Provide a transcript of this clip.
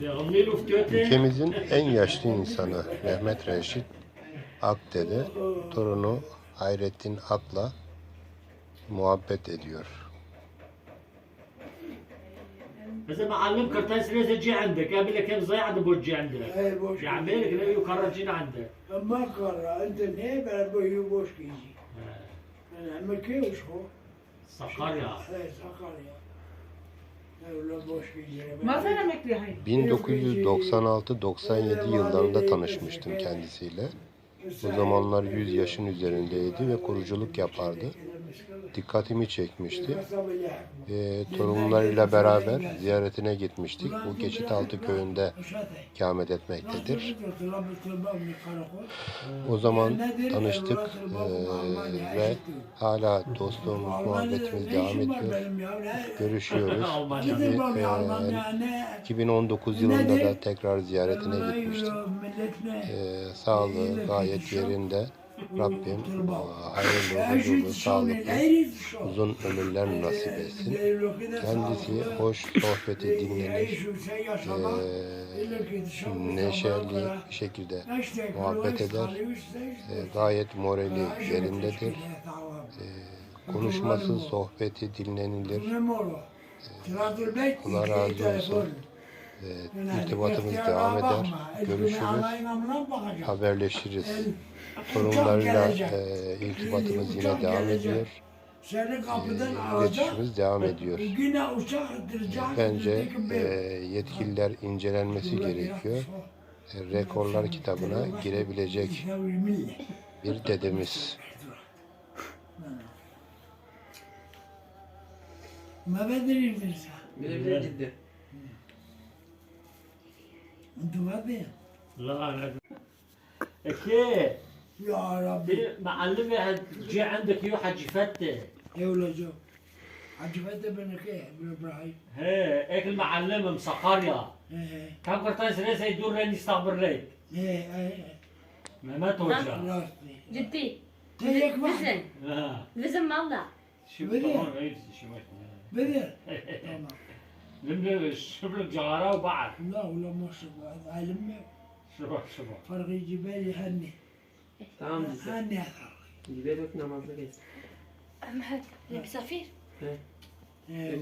بيغني له فتوته Ülkemizin en yaşlı insanı Mehmet Reşit Akdede torunu Hayrettin Ak'la muhabbet ediyor. اذا معلم كرتاس لازم تجي عندك قبل لك كم ضيعه بوجي عندك Hey boş. يا عمالك لا يكرر عندك Ama kara, انت ne ben boyu boş giyici. Ben ama ki şu. سقريا Evet, Sakarya. 1996-97 yıllarında tanışmıştım kendisiyle. O zamanlar 100 yaşın üzerindeydi ve kuruculuk yapardı. Dikkatimi çekmişti. E, torunlarıyla beraber ziyaretine gitmiştik. Bu Geçitaltı köyünde ikamet etmektedir. O zaman tanıştık e, ve hala dostluğumuz, muhabbetimiz devam ediyor. Görüşüyoruz. Gibi, e, 2019 yılında da tekrar ziyaretine gitmiştim. E, sağlığı gayet yerinde. Rabbim e, hayırlı, huzurlu, sağlıklı, uzun ömürler nasip etsin. Kendisi hoş sohbeti dinlenir, e, neşeli bir şekilde muhabbet eder. E, gayet morali yerindedir. E, konuşması, sohbeti dinlenilir. Allah razı olsun. Ee, e, irtibatımız devam eder. Görüşürüz, haberleşiriz. El, Torunlarla irtibatımız yine devam ediyor. Seni ee, devam ediyor. Bence e, yetkililer incelenmesi gerekiyor. E, rekorlar kitabına girebilecek bir dedemiz. Mehmet Erim'dir. Mehmet Erim'dir. أنتوا غبي لا أنا كيف يا ربي معلمي جي عندك يو حجي فتة. اي ولا جو حجي فتة بن كيف بن إبراهيم إيه ايك المعلمة مسقرية إيه كم قرطاس ريس يدور راني يستقبل ريك إيه إيه ما ما توجع جدي تيك بزن بزن مالله شو بدي بدي لما شبل جارة وبعض لا ولا ما شبل عالم شبل شبل. فرق الجبال هني. تمام هني جبالك نعم عبد العزيز أم هاد لك سفير؟ إيه. إيه،